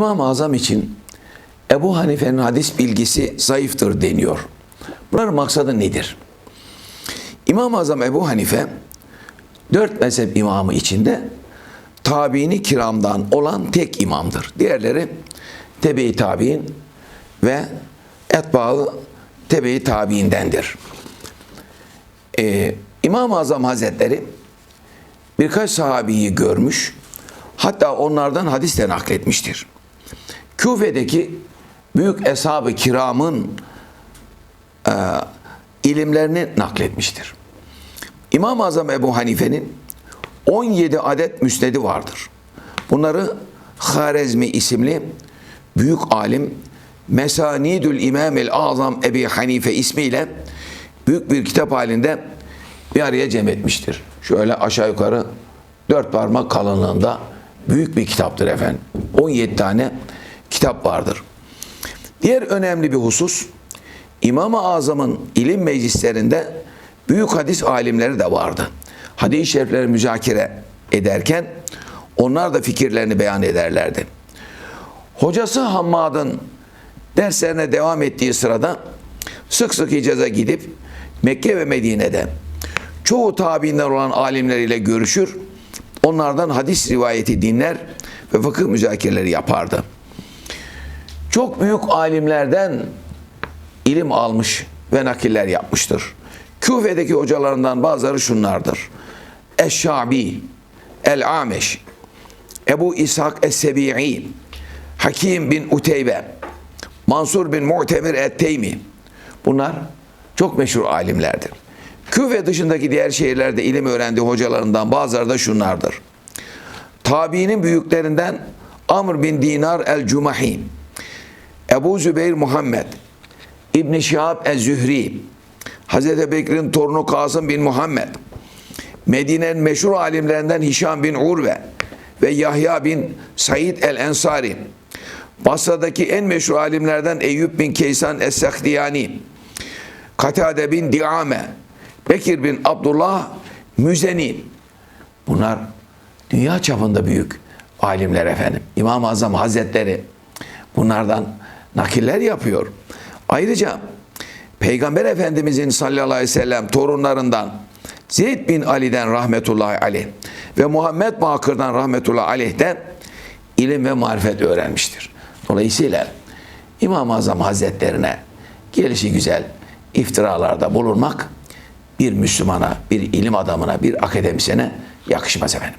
İmam-ı Azam için Ebu Hanife'nin hadis bilgisi zayıftır deniyor. Bunların maksadı nedir? İmam-ı Azam Ebu Hanife dört mezhep imamı içinde tabiini kiramdan olan tek imamdır. Diğerleri tebe-i tabiin ve etbağı tebe-i tabiindendir. Ee, İmam-ı Azam Hazretleri birkaç sahabiyi görmüş, hatta onlardan hadis de nakletmiştir. Küfe'deki büyük eshab-ı kiramın e, ilimlerini nakletmiştir. İmam-ı Azam Ebu Hanife'nin 17 adet müsnedi vardır. Bunları Harezmi isimli büyük alim Mesanidül İmam el Azam Ebi Hanife ismiyle büyük bir kitap halinde bir araya cem etmiştir. Şöyle aşağı yukarı dört parmak kalınlığında büyük bir kitaptır efendim. 17 tane kitap vardır. Diğer önemli bir husus İmam-ı Azam'ın ilim meclislerinde büyük hadis alimleri de vardı. Hadis-i şerifleri müzakere ederken onlar da fikirlerini beyan ederlerdi. Hocası Hammad'ın derslerine devam ettiği sırada sık sık Hicaz'a gidip Mekke ve Medine'de çoğu tabiinden olan alimleriyle görüşür, onlardan hadis rivayeti dinler ve fıkıh müzakereleri yapardı. Çok büyük alimlerden ilim almış ve nakiller yapmıştır. Küfe'deki hocalarından bazıları şunlardır. Eşşabi, El-Ameş, Ebu İshak Es-Sebi'i, Hakim bin Uteybe, Mansur bin Mu'temir Et-Teymi. Bunlar çok meşhur alimlerdir. Küfe dışındaki diğer şehirlerde ilim öğrendiği hocalarından bazıları da şunlardır. Tabiinin büyüklerinden Amr bin Dinar el-Cumahi, Ebu Zübeyir Muhammed, İbn Şihab el-Zühri, Hazreti Bekir'in torunu Kasım bin Muhammed, Medine'nin meşhur alimlerinden Hişam bin Urve ve Yahya bin Said el-Ensari, Basra'daki en meşhur alimlerden Eyüp bin Keysan es-Sakhtiyani, Katade bin Diame, Bekir bin Abdullah Müzeni. Bunlar dünya çapında büyük alimler efendim. İmam-ı Azam Hazretleri bunlardan nakiller yapıyor. Ayrıca Peygamber Efendimizin sallallahu aleyhi ve sellem torunlarından Zeyd bin Ali'den rahmetullahi aleyh ve Muhammed Bakır'dan rahmetullahi aleyh'ten ilim ve marifet öğrenmiştir. Dolayısıyla İmam-ı Azam Hazretlerine gelişi güzel iftiralarda bulunmak bir Müslümana, bir ilim adamına, bir akademisyene yakışmaz efendim.